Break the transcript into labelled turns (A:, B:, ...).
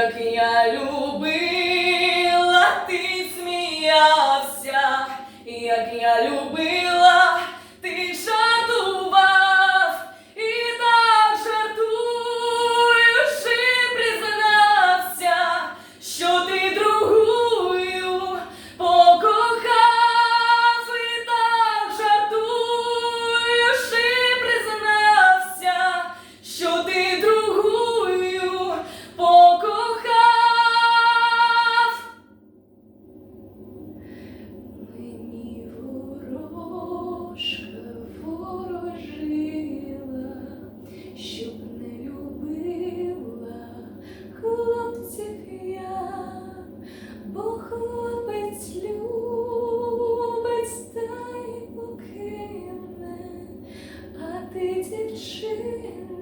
A: як я любила, ти сміявся, як я любила, дівчина.